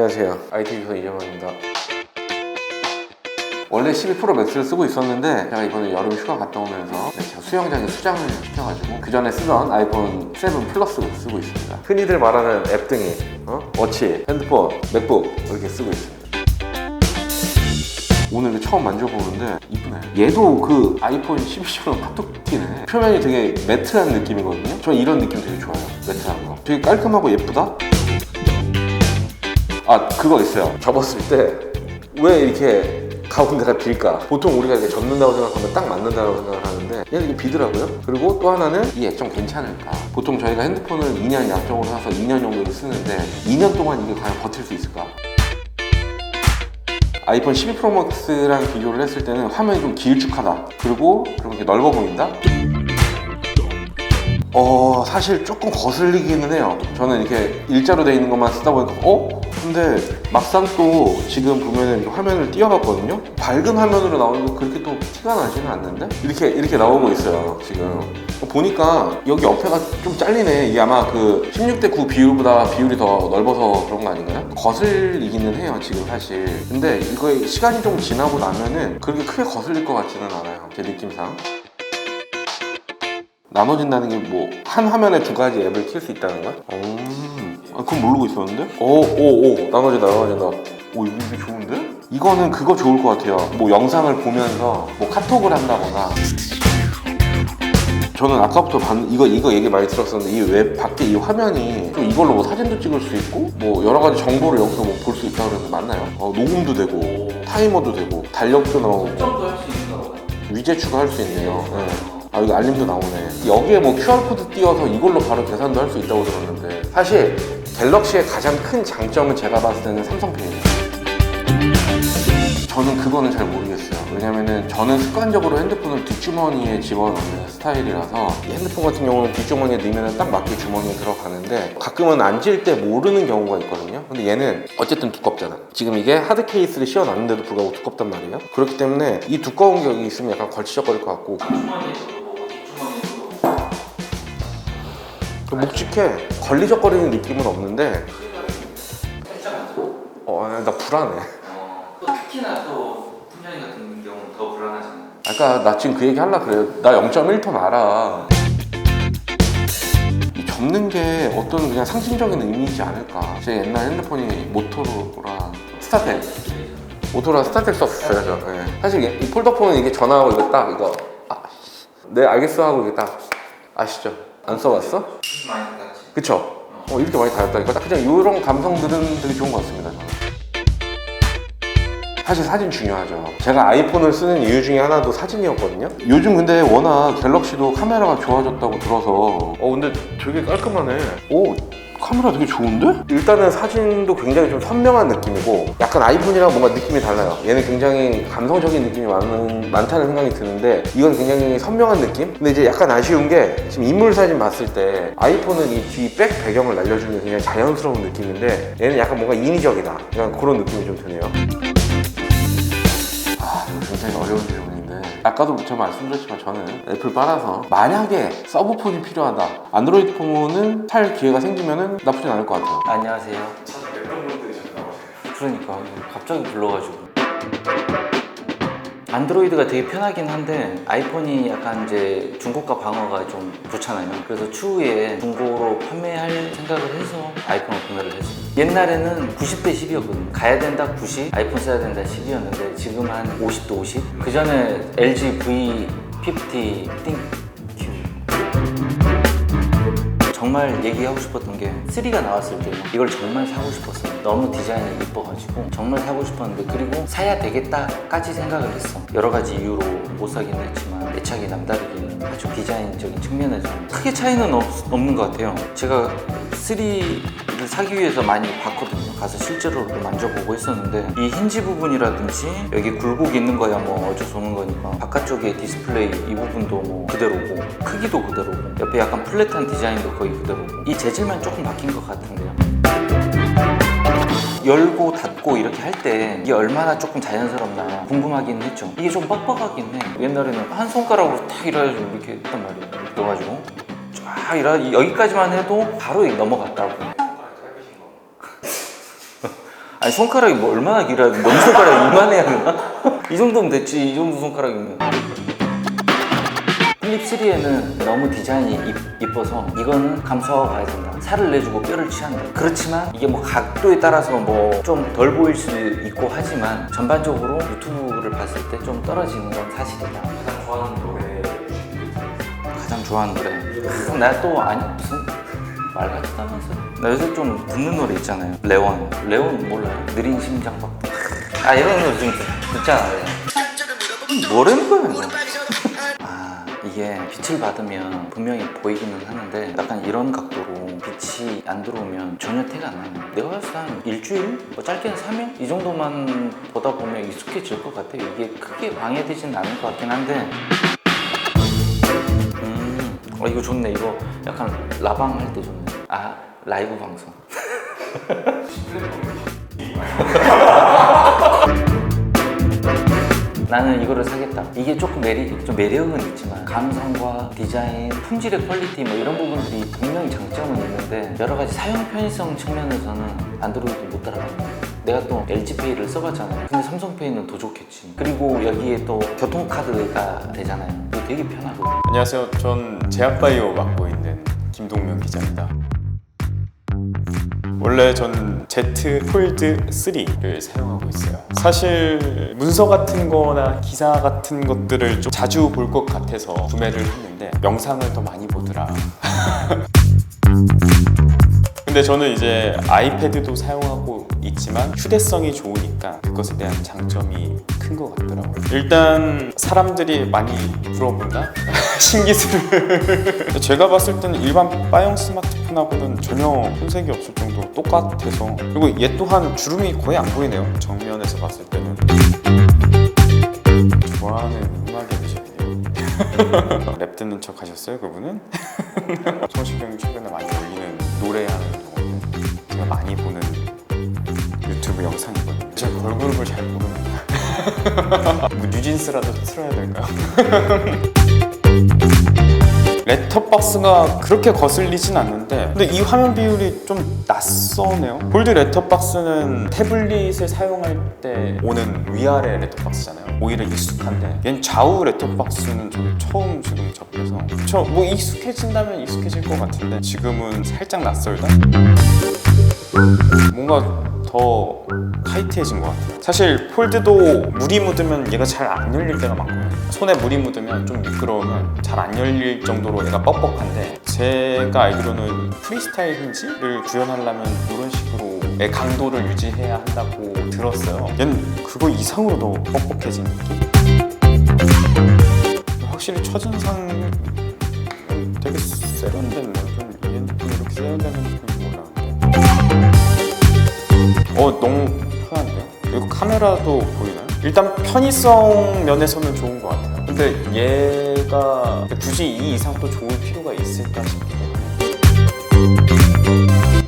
안녕하세요. IT 기선 이재만입니다. 원래 12 프로 맥스를 쓰고 있었는데 제가 이번에 여름 휴가 갔다 오면서 네, 제가 수영장에 수장을 시켜가지고 그 전에 쓰던 아이폰 7 플러스를 쓰고 있습니다. 흔히들 말하는 앱 등이 어? 워치, 핸드폰, 맥북 이렇게 쓰고 있습니다. 오늘 처음 만져보는데 이쁘네. 얘도 그 아이폰 12처럼 카톡 티네. 표면이 되게 매트한 느낌이거든요. 저 이런 느낌 되게 좋아요. 매트한 거. 되게 깔끔하고 예쁘다. 아 그거 있어요. 접었을 때 왜 이렇게 가운데가 빌까? 보통 우리가 이렇게 접는다고 생각하면 딱 맞는다고 생각을 하는데 얘는 이게 비더라고요. 그리고 또 하나는 이 액 좀 괜찮을까? 보통 저희가 핸드폰을 2년 약정으로 사서 2년 정도를 쓰는데 2년 동안 이게 과연 버틸 수 있을까? 아이폰 12 프로 맥스랑 비교를 했을 때는 화면이 좀 길쭉하다. 그리고 좀 이렇게 넓어 보인다. 어 사실 조금 거슬리기는 해요. 저는 이렇게 일자로 돼 있는 것만 쓰다 보니까 어? 근데 막상 또 지금 보면은 화면을 띄워봤거든요. 밝은 화면으로 나오는 거 그렇게 또 티가 나지는 않는데 이렇게 이렇게 나오고 있어요. 지금 보니까 여기 옆에가 좀 잘리네. 이게 아마 그 16대 9 비율보다 비율이 더 넓어서 그런 거 아닌가요? 거슬리기는 해요. 지금 사실. 근데 이거 시간이 좀 지나고 나면은 그렇게 크게 거슬릴 것 같지는 않아요. 제 느낌상. 나눠진다는 게 뭐 한 화면에 두 가지 앱을 킬 수 있다는 거야? 음, 아, 그건 모르고 있었는데? 오, 오, 오, 나눠진다, 나눠진다. 오, 이거 이게 좋은데? 이거는 그거 좋을 것 같아요. 뭐 영상을 보면서 뭐 카톡을 한다거나. 저는 아까부터 봤, 이거 이거 얘기 많이 들었었는데 이 웹 밖에 이 화면이 또 이걸로 뭐 사진도 찍을 수 있고 뭐 여러 가지 정보를 여기서 뭐 볼 수 있다 그러는데 맞나요? 어, 녹음도 되고 타이머도 되고 달력도 나오고 점도 할 수 있다고 위젯 추가할 수 있네요. 네. 아 여기 알림도 나오네. 여기에 뭐 QR 코드 띄워서 이걸로 바로 계산도 할 수 있다고 들었는데 사실 갤럭시의 가장 큰 장점은 제가 봤을 때는 삼성페이예요. 저는 그거는 잘 모르겠어요. 왜냐면은 저는 습관적으로 핸드폰을 뒷주머니에 집어넣는 스타일이라서 이 핸드폰 같은 경우는 뒷주머니에 넣으면 딱 맞게 주머니에 들어가는데 가끔은 앉을 때 모르는 경우가 있거든요. 근데 얘는 어쨌든 두껍잖아. 지금 이게 하드 케이스를 씌워놨는데도 불구하고 두껍단 말이에요. 그렇기 때문에 이 두꺼운 게 여기 있으면 약간 걸치적거릴 것 같고 묵직해. 걸리적거리는 느낌은 없는데. 어, 나 불안해. 어, 또 특히나 또 풍년이 같은 경우는 더 불안하잖아요. 아까 나 지금 그 얘기 하려 그래요. 나 0.1톤 알아. 이 접는 게 어떤 그냥 상징적인 의미이지 않을까. 제 옛날 핸드폰이 모토로라 스타텍. 모토로라 스타텍 썼어요. 저. 네. 사실 이- 이 폴더폰은 이게 전화하고 이거 딱 이거 아, 네 알겠어 하고 이게 딱 아시죠? 안 써봤어? 많이 같지? 그쵸? 어, 이렇게 많이 달았다니까 딱 그냥 이런 감성들은 되게 좋은 것 같습니다 저는. 사실 사진 중요하죠 제가 아이폰을 쓰는 이유 중에 하나도 사진이었거든요 요즘 근데 워낙 갤럭시도 카메라가 좋아졌다고 들어서 어 근데 되게 깔끔하네 오 카메라 되게 좋은데? 일단은 사진도 굉장히 좀 선명한 느낌이고 약간 아이폰이랑 뭔가 느낌이 달라요 얘는 굉장히 감성적인 느낌이 많은, 많다는 생각이 드는데 이건 굉장히 선명한 느낌? 근데 이제 약간 아쉬운 게 지금 인물 사진 봤을 때 아이폰은 이 뒤 백 배경을 날려주는 게 굉장히 자연스러운 느낌인데 얘는 약간 뭔가 인위적이다 약간 그런 느낌이 좀 드네요 아, 굉장히 어려운 질문인데 아까도 제가 말씀드렸지만 저는 애플 빨아서 만약에 서브폰이 필요하다 안드로이드 폰은 살 기회가 생기면 나쁘진 않을 것 같아요. 안녕하세요. 그러니까 갑자기 불러가지고 안드로이드가 되게 편하긴 한데 아이폰이 약간 이제 중고가 방어가 좀 좋잖아요. 그래서 추후에 중고로 판매할 생각을 해서 아이폰을 구매를 했습니다. 옛날에는 90대 10이었거든요. 가야 된다 90, 아이폰 써야 된다 10이었는데 지금 한 50대 50. 그 전에 LG V50 띵 정말 얘기하고 싶었던 게 3가 나왔을 때 이걸 정말 사고 싶었어요. 너무 디자인이 이뻐가지고 정말 사고 싶었는데 그리고 사야 되겠다까지 생각을 했어. 여러 가지 이유로 못 사긴 했지만 애착이 남다르기는 아주 디자인적인 측면에서 크게 차이는 없, 없는 것 같아요. 제가 3를 사기 위해서 많이 봤거든요. 가서 실제로도 만져보고 했었는데 이 힌지 부분이라든지 여기 굴곡 있는 거야 뭐 어쩔 수 없는 거니까 바깥쪽에 디스플레이 이 부분도 뭐 그대로고 크기도 그대로고 옆에 약간 플랫한 디자인도 거의 그대로고 이 재질만 조금 바뀐 것 같은데요. 열고 닫 고 이렇게 할 때 이게 얼마나 조금 자연스럽나 궁금하긴 했죠. 이게 좀 뻑뻑하긴 해. 옛날에는 한 손가락으로 탁 이래가지고 이렇게 했단 말이에요. 이렇게 넣어가지고 쫙 이래 여기까지만 해도 바로 넘어갔다고. 아니 손가락이 뭐 얼마나 길어야 돼? 너무 손가락이 이만해야 되나? 이 정도면 됐지 이 정도 손가락이면 플립 3에는 너무 디자인이 이- 이뻐서 이거는 감수하고 가야 된다. 살을 내주고 뼈를 취한다. 그렇지만 이게 뭐 각도에 따라서 뭐 좀 덜 보일 수도 있고 하지만 전반적으로 유튜브를 봤을 때 좀 떨어지는 건 사실이다. 가장 좋아하는 노래 가장 좋아하는 노래. 나 또 아니 무슨 말 같지도 않아서. 나 요새 좀 듣는 노래 있잖아요. 레온. 레온 몰라요? 느린 심장박 아 이런 노래 좀 듣- 듣잖아 요. 뭐라는 거야 이게 빛을 받으면 분명히 보이기는 하는데 약간 이런 각도로 빛이 안 들어오면 전혀 티가 안 나요 내가 봤을 때 한 일주일? 뭐 짧게는 3일? 이 정도만 보다 보면 익숙해질 것 같아요 이게 크게 방해되진 않을 것 같긴 한데 음, 어, 이거 좋네. 이거 약간 라방 할 때 좋네. 아, 라이브 방송. 나는 이거를 사겠다. 이게 조금 매력, 좀 매력은 있지만 감성과 디자인, 품질의 퀄리티 뭐 이런 부분들이 분명히 장점은 있는데 여러 가지 사용 편의성 측면에서는 안드로이드 못 따라갑니다. 내가 또 LG페이를 써봤잖아요. 근데 삼성페이는 더 좋겠지. 그리고 여기에 또 교통카드가 되잖아요. 되게 편하거든요. 안녕하세요. 전 제약바이오 맡고 있는 김동명 기자입니다. 원래 전 Z 폴드 3를 사용하고 있어요. 사실 문서 같은 거나 기사 같은 것들을 좀 자주 볼 것 같아서 구매를 했는데 영상을 더 많이 보더라. 근데 저는 이제 아이패드도 사용하고 있지만 휴대성이 좋으니까 그것에 대한 장점이 큰 것 같더라고요. 일단 사람들이 많이 물어본다? 신기술을. 제가 봤을 때는 일반 빠형 스마트 폰하고는 전혀 손색이 없을 정도로 똑같아서 그리고 얘 또한 주름이 거의 안 보이네요. 정면에서 봤을 때는. 좋아하는 음악의 미션이네요. 랩 듣는 척 하셨어요, 그분은? 성시경이 최근에 많이 올리는 노래하는 경우는 제가 많이 보는 유튜브 영상이거든요. 제가 걸그룹을 잘 모르는 뭐 뉴진스라도 틀어야 될까요? 레터박스가 그렇게 거슬리진 않는데 근데 이 화면 비율이 좀 낯서네요? 볼드 레터박스는 태블릿을 사용할 때 오는 위아래 레터박스잖아요. 오히려 익숙한데 얜 좌우 레터박스는 저도 처음 지금 접해서 저 뭐 익숙해진다면 익숙해질 것 같은데 지금은 살짝 낯설다? 뭔가 더 타이트해진 것 같아요. 사실 폴드도 물이 묻으면 얘가 잘 안 열릴 때가 많거든요. 손에 물이 묻으면 좀 미끄러우면 잘 안 열릴 정도로 얘가 뻑뻑한데 제가 알기로는 프리스타일 힌지를 구현하려면 이런 식으로 의 강도를 유지해야 한다고 들었어요. 얘는 그거 이상으로 더 뻑뻑해진 느낌? 확실히 첫인상 되게 세련된 이 핸드폰이 이렇게 줄 몰랐는데 어 너무 편한데요? 그리고 카메라도 보이나요? 일단 편의성 면에서는 좋은 것 같아요 근데 얘가 굳이 이 이상 또 좋을 필요가 있을까 싶기도 해요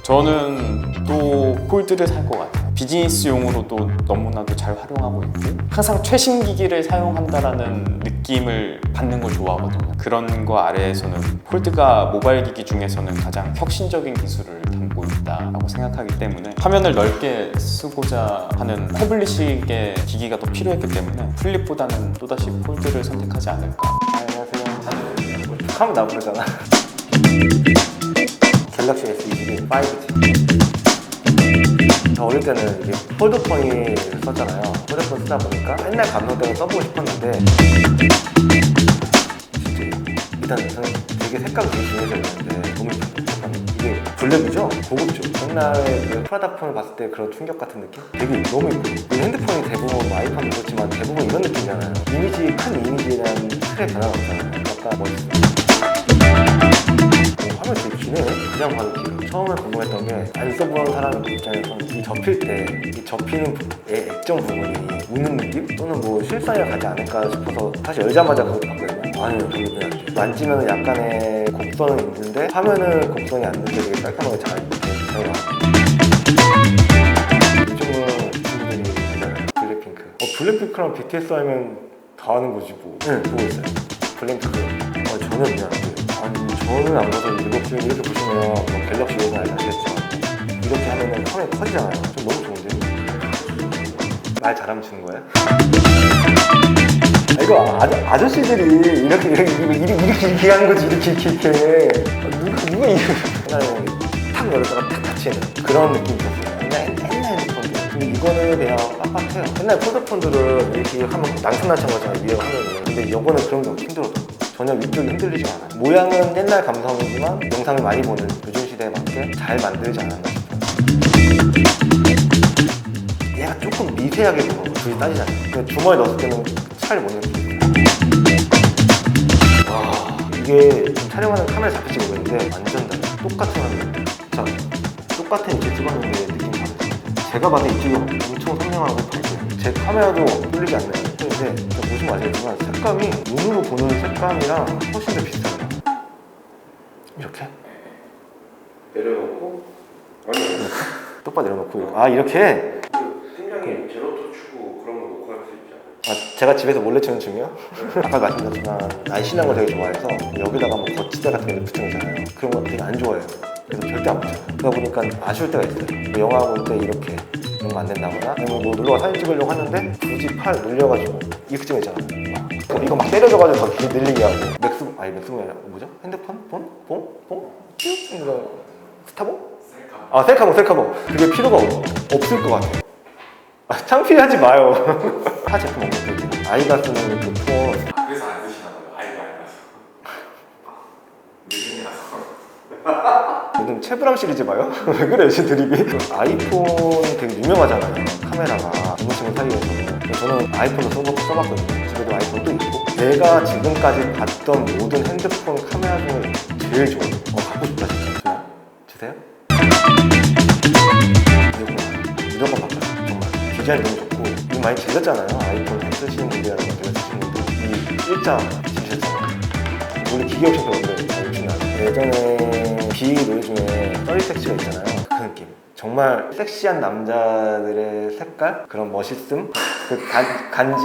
저는 또 폴드를 살 것 같아요 비즈니스용으로도 너무나도 잘 활용하고 있고 항상 최신 기기를 사용한다라는 느낌을 받는 걸 좋아하거든요 그런 거 아래에서는 폴드가 모바일 기기 중에서는 가장 혁신적인 기술을 담고 있다라고 생각하기 때문에 화면을 넓게 쓰고자 하는 태블릿식의 기기가 더 필요했기 때문에 플립보다는 또다시 폴드를 선택하지 않을까 안녕하세요. 하면 나 부르잖아. 갤럭시 S22 5G. 저 어릴 때는 이게 폴더폰을 썼잖아요. 폴더폰 쓰다 보니까 옛날 감성 때문에 써보고 싶었는데 일단 되게 색감이 되게 중요했는데 너무. 이게 블랙이죠? 고급죠. 옛날에 그 프라다 폰을 봤을 때 그런 충격 같은 느낌? 되게 너무 예뻐요. 이 핸드폰이 대부분 뭐 아이폰도 그렇지만 대부분 이런 느낌이잖아요. 이미지, 큰 이미지에 대한 틀의 변화가 없잖아요. 약간 멋있어요. 어, 화면 되게 기네. 그냥 봐도 길어. 처음에 궁금했던 게 안 써본 사람 입장에서 이 접힐 때 이 접히는 부- 의 액정 부분이 웃는 느낌? 또는 뭐 실사이가 가지 않을까 싶어서 사실 열자마자 그거 봤거든요. 아니요, 별로 그냥. 만지면 약간의 곡선은 있는데 화면은 곡선이 안 되게 되게 깔끔하게 잘잘 나와요. 요즘은 친구들이. 블랙핑크. 어, 블랙핑크랑 BTS 하면 다 아는 거지 뭐. 네, 보고 있어요. 블랙핑크. 어, 전혀 그냥. 아니, 저는 안 봐서 이거 지금 이렇게 보시면 뭐 갤럭시 오는 알겠지만 이렇게 하면은 화면이 커지잖아요. 좀 너무 좋은데? 말 잘하면 주는 거야? 아, 이거 아저, 아저씨들이 이렇게 이렇게 이렇게 이렇게, 이렇게, 하는 거지 이렇게 이렇게 이렇게. 누가 누가 이거 옛날에 탁 열었다가 탁 닫히는 그런 느낌이 있었어요. 옛날 옛날 핸드폰들 근데 이거는 그냥 빳빳해요. 옛날 폴더폰들은 이렇게 하면 낭창낭창 거잖아요 위에 화면이 근데 이거는 그런 게 없이 힘들어도 전혀 위쪽이 흔들리지 않아요. 모양은 옛날 감성이지만 영상을 많이 보는 요즘 시대에 맞게 잘 만들지 않았나 싶어요. 얘가 조금 미세하게 보여 둘이 따지잖아요 근데 주머니에 넣었을 때는 차를 못 느끼고 와 이게 지금 촬영하는 카메라 잡힐지 모르겠는데 완전 달라 똑같은 화면. 자 똑같은 이렇게 찍었는데 느낌이 다르죠 제가 봤을 때 이쪽이 엄청 선명하고 밝아요 제 카메라도 뚫리지 않는 진짜 보시면 아시겠지만 색감이 눈으로 보는 색감이랑 훨씬 더 비슷해요. 이렇게? 내려놓고? 아니 똑바로 내려놓고. 아 이렇게 그 팀장이 제로토 추고 그런 거 놓고 할 수 있잖아요. 아, 제가 집에서 몰래 치는 춤이요? 아까 말씀드렸지만 날씬한 거 되게 좋아해서 여기다가 뭐 거치대 같은 거 붙여놓잖아요 그런 거 되게 안 좋아해요 그래서 절대 안 붙여요 그러다 보니까 아쉬울 때가 있어요 뭐 영화 볼 때 이렇게 이런 거안 된다거나 아니면 뭐 놀러가 사진 찍으려고 하는데 굳이 팔 늘려가지고 이렇게 찍어있잖아요 막 이거 막 때려줘가지고 더길 늘리게 하고 맥스 아니 맥스가 아니라 뭐죠? 핸드폰? 폰? 폰? 폰? 쭉? 이거 스타봉? 아 셀카봉 셀카봉 그게 필요가 없, 없을 것 같아요 아, 창피하지 마요 타 제품 없는 거 아이가 쓰는 그폰 그래서 안 드시나 봐요. 아이가 아니라서. 느낌이라서. 요즘 채브랑 시리즈 봐요? 왜 그래 드립이? 아이폰 되게 유명하잖아요 카메라가 친구 사이에서 저는 아이폰도 써봤, 써봤거든요 집에도 아이폰도 있고 내가 지금까지 봤던 모든 핸드폰 카메라 중에 제일 좋은 어 갖고 싶다 진짜 주세요? 무조건 무조건 바꿔요 정말 디자인 너무 이거 많이 질렸잖아요. 아이폰 쓰시는 분들이랑 내가 쓰시는 분들 이 일자 지르셨잖아요. 원래 기계option 배웠는데 잘 욕심 나요 예전에 비 노래 중에 썰리 섹시가 있잖아요. 그 느낌. 정말 섹시한 남자들의 색깔? 그런 멋있음? 그 간, 간지